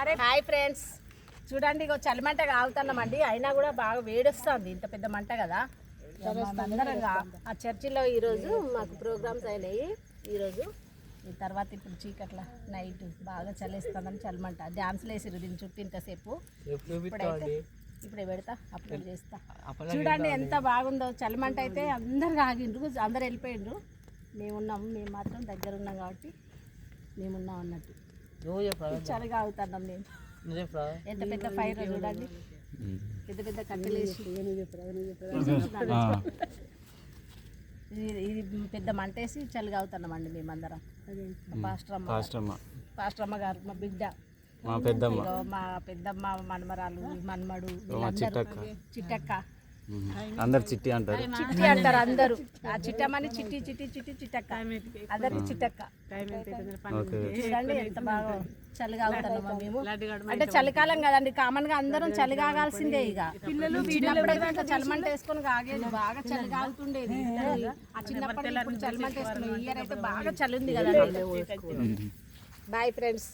అరే hi friends. చూడండి ఇగో చలిమంట కాగుతున్నామండి అయినా కూడా బాగా వేడొస్తుంది. ఇంత పెద్ద మంట కదా. అందరం ఆ చర్చిలో ఈరోజు మాకు ప్రోగ్రామ్స్ అయినాయి. ఈరోజు ఈ తర్వాత ఇప్పుడు చీకట్ల నైట్ బాగా చలేస్తుందని చలిమంట డ్యాన్స్లు వేసిరు దీని చుట్టూ ఇంతసేపు. ఇప్పుడైతే ఇప్పుడే పెడతా అప్లోడ్ చేస్తా. చూడండి ఎంత బాగుందో. చలిమంట అయితే అందరు ఆగిండ్రు అందరు వెళ్ళిపోయిండ్రు. మేమున్నాం మేము మాత్రం దగ్గర ఉన్నాం కాబట్టి మేమున్నాం అన్నట్టు. మేము ఎంత పెద్ద ఫైర్ చూడండి. పెద్ద పెద్ద కట్టెలేసి ఇది ఇది పెద్ద మంటేసి చలిగా అవుతున్నామండి మేమందరం. పాస్టర్ అమ్మ పాస్టమ్మ పాస్టర్ అమ్మ గారు మా బిడ్డ. మా పెద్దమ్మ. మా పెద్దమ్మ మనమరాలు ఈ మన్మడు చిట్టక్క. అందరు చిట్టి అంటారు. చిట్టి అంటారు అందరూ. ఆ చిట్టమ్మని చిట్టి చిట్టి చిట్టి చిట్టక్క. అందరికి చిట్టక్క. ఓకే. చూడండి ఎంత బాగా చలిగా అవుతున్నామా మేము. అంటే చలికాలం కదండి కామన్గా అందరం చలి కాగాల్సిందే ఇక. పిల్లలు చిన్నప్పుడైతే చలిమంట వేసుకొని కాగేది బాగా చలి కాగుతుండేది ఆ చిన్నప్పటి చలిమంట వేసుకున్నాం ఇయర్ అయితే బాగా చలి ఉంది కదండి. Bye friends